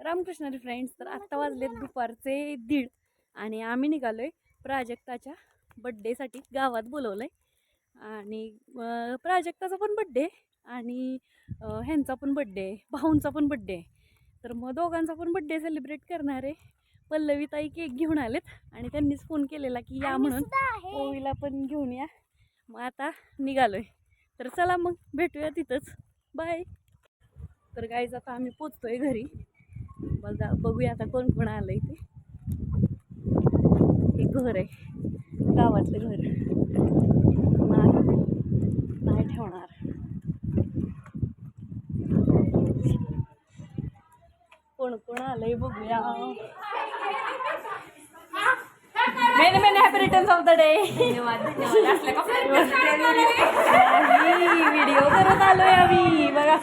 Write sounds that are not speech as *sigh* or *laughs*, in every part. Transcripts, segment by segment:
रामकृष्णारी friends तर आत्ता वाजलेत दुपारचे दीड. आणि आम्ही निघालोय प्राजक्ताच्या बड्डेसाठी गावात बोलवलं आहे आणि प्राजक्ताचा पण बड्डे आणि ह्यांचा पण बड्डे भाऊंचा पण बड्डे आहे तर मग दोघांचा पण बड्डे सेलिब्रेट करणार आहे पल्लवीताई केक घेऊन आलेत. आणि त्यांनीच फोन केलेला की या म्हणून ओवीला पण घेऊन या. मग आता निघालोय. तर चला मग भेटूया तिथंच. बाय तर गाईज आता आम्ही पोचतोय घरी. बघा बघूया आता कोण कोण आलं इथे. हे घर आहे. गावातलं घर. नाही. नाही ठेवणार. कोण कोण आलंय बघूया. Many many happy returns of the day video करत आलोय आम्ही. बघा.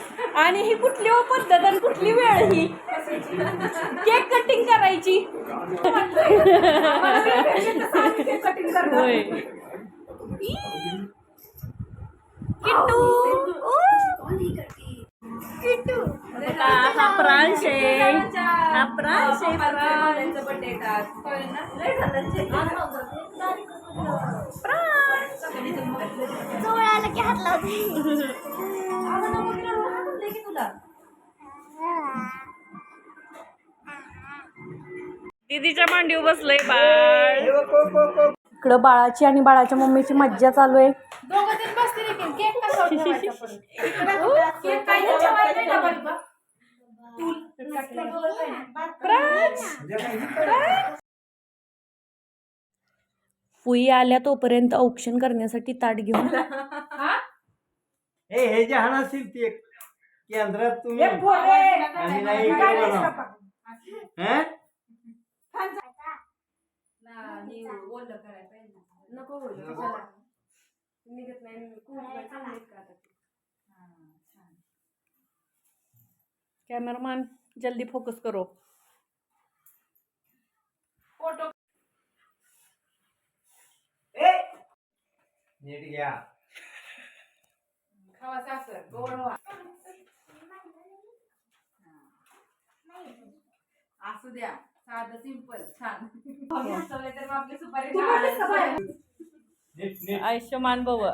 आणि ही कुठली पद्धत आणि कुठली वेळ ही? केक कटिंग करायची. होय हा प्रांश आहे हा प्रांश आहे प्रांश. चोळाला की हात लावते. दीदीच्या मांडीव बसलंय बाळ. इकडं बाळाची आणि बाळाच्या मम्मीची मज्जा चालू आहे. फुई आल्या तोपर्यंत औक्षण करण्यासाठी ताट घेऊन हा? जे हाण असतील ते केंद्रात तुम्ही. हे? ना. नको कशाला? निघत नाही, का आता? हा, छान. कॅमेरामॅन जल्दी फोकस करो फोटो नीट घ्या असं, गोड व्हा. असू द्या साधं सिंपल छान. *laughs* हसवलं तर मग आपली सुपारी खायला. नीट नीट. आयुष्यमान भव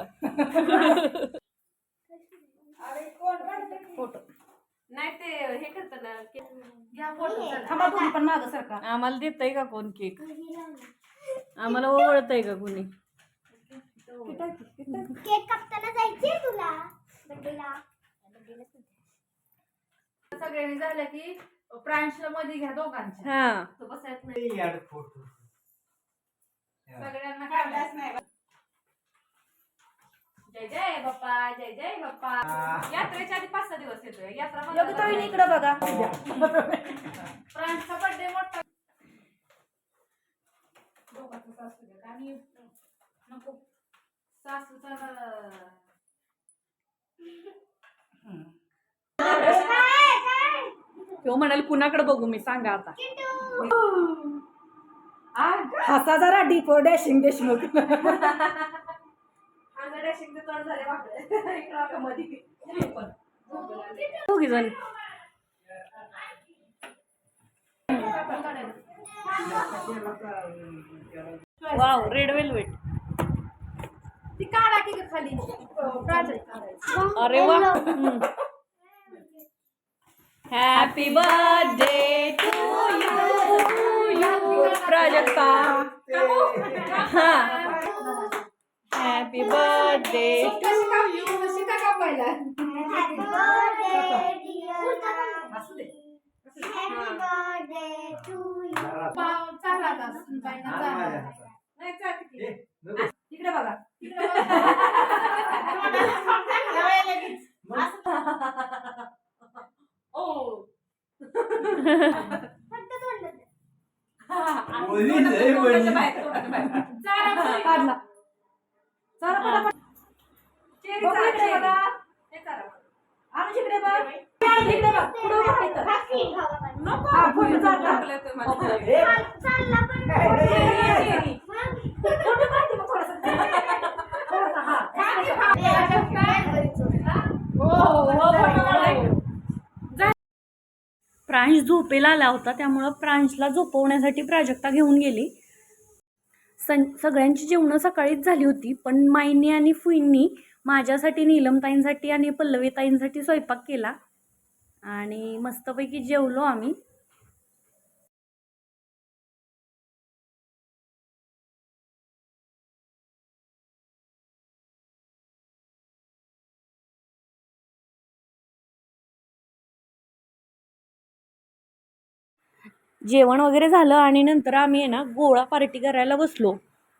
फोटो. नाही ते हे करतात ना के- घ्या फोटो चला. थांबा तुम्ही पण मागं सरका आम्हाला देतय का कोण केक? आम्हाला ओवळतय का कोणी? केक कापताना जायचे तुला? बड्डेला सगळ्यांनी झालं की प्रांशमध्ये घ्या दोघांच्या. हा. तो बसायच नाही. याड फोटो. सगळ्यांना काढलाच नाही. जय जय बाप्पा जय जय बाप्पा. यात्रेच्या आधी पाच सहा दिवस येतोय. यात्रा इकडे बघा. प्रांशचा बर्थडे मोठा. दोघांचं सासू द्या. आणि नको. सासूचा तो म्हणाल कुणाकडे बघू मी? सांगा आता. हसा जरा डीप डॅशिंग देशमुख. दोघी जण वाव रेड वेलवेट ती काढा की खाली. प्राजक्त अरे वा. Happy birthday to you, you Prajakta. Ha. Happy birthday to you. फक्त तोंडात बोलली लय बोलली. चारा काढला चारा पटापट चेरी चारा, चेरी. हे चारा. आणू इकडे बघ इकडे बघ पुढं बघ इथं. खाकी खावा पण. हा, फोटो चालला. ए, चालला पण चेरी. मग फोटो काढते मग थोडासा. थोडासा, हा. बॅग हो, हो, हो, फोटो काढायचा. प्रांश झोपेला आला होता त्यामुळं प्रांशला झोपवण्यासाठी प्राजक्ता घेऊन गेली. सं सगळ्यांची जेवणं सकाळीच झाली होती पण माईनी आणि फुईंनी माझ्यासाठी नीलमताईंसाठी आणि पल्लवीताईंसाठी स्वयंपाक केला. आणि मस्तपैकी जेवलो आम्ही. जेवण वगैरे झालं आणि नंतर आम्ही आहे ना गोळा पार्टी करायला बसलो.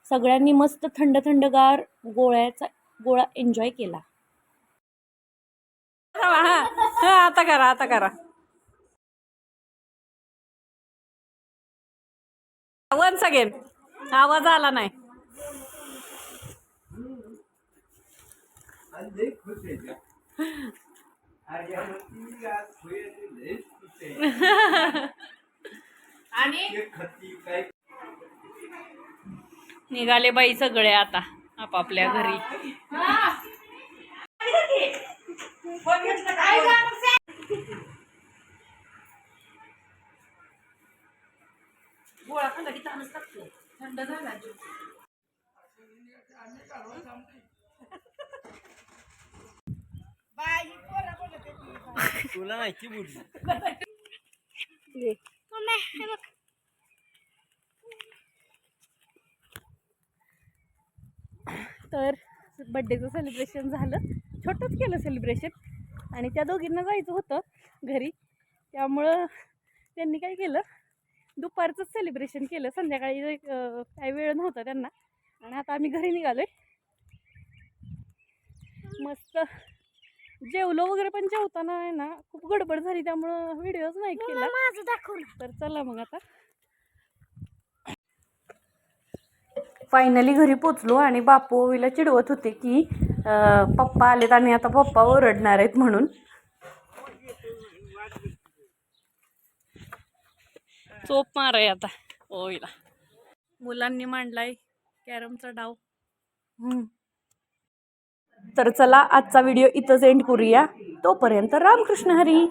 सगळ्यांनी मस्त थंड थंडगार गोळ्याचा गोळा एन्जॉय केला. हा हा आता करा आता करा. वन्स अगेन आवाज आला नाही. *laughs* *laughs* *laughs* आणि निघाले बाई सगळे आता आपापल्या घरी. थंड झाला. तुला नाही की *laughs* बुडली हे बघ तर बड्डेचं सेलिब्रेशन झालं. छोटंच केलं सेलिब्रेशन आणि त्या दोघींना जायचं होतं घरी. त्यामुळं त्यांनी काय केलं? दुपारचंच सेलिब्रेशन केलं. संध्याकाळी काही वेळ नव्हता त्यांना. आणि आता आम्ही घरी निघालो मस्त. जेवलो वगैरे पण जेवताना आहे ना खूप गडबड झाली त्यामुळं व्हिडिओच नाही केला. माझं दाखव ना. तर चला मग आता. फायनली घरी पोचलो आणि बापू ओवीला चिडवत होते की पप्पा आलेत आणि आता पप्पा ओरडणार आहेत म्हणून. चोप मार आहे आता ओवीला. मुलांनी मांडलाय कॅरमचा डाव. हम्म. तर चला आजचा व्हिडिओ इथंच एंड करूया. तोपर्यंत रामकृष्ण हरी.